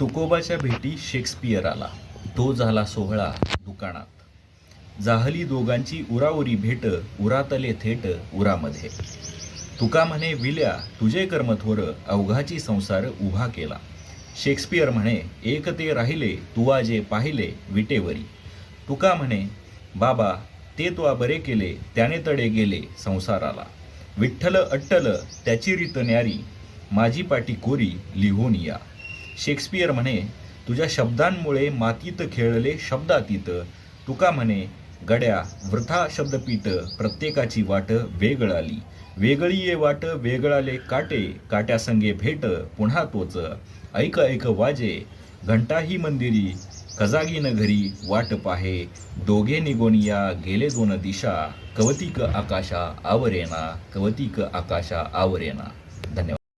तुकोबाच्या भेटी शेक्सपियर आला तो झाला सोहळा दुकानात. जाहली दोघांची उराउरी भेट उरातले थेट उरामध्ये. तुका म्हणे विल्या तुझे कर्म थोर अवघाची संसार उभा केला. शेक्सपियर म्हणे एक ते राहिले तुवा जे पाहिले विटेवरी. तुका म्हणे बाबा ते तुवा बरे केले त्याने तडे गेले संसाराला. विठ्ठल अट्टल त्याची रीत न्यारी. माझी पाटी कोरी लिहून या. शेक्सपियर म्हणे तुझ्या शब्दांमुळे मातीत खेळले शब्दातीत. तुका म्हणे गड्या वृथा शब्दपीठ प्रत्येकाची वाट वेगळाली. वेगळी ये वाट वेगळाले काटे काट्यासंगे भेट पुन्हा तोच. ऐक ऐक वाजे घंटाही मंदिरी कजागीन घरी वाट पाहे. दोघे निगोनिया गेले दोन दिशा. कवतिक आकाशा आवरेना कवतिक आकाशा आवरेना.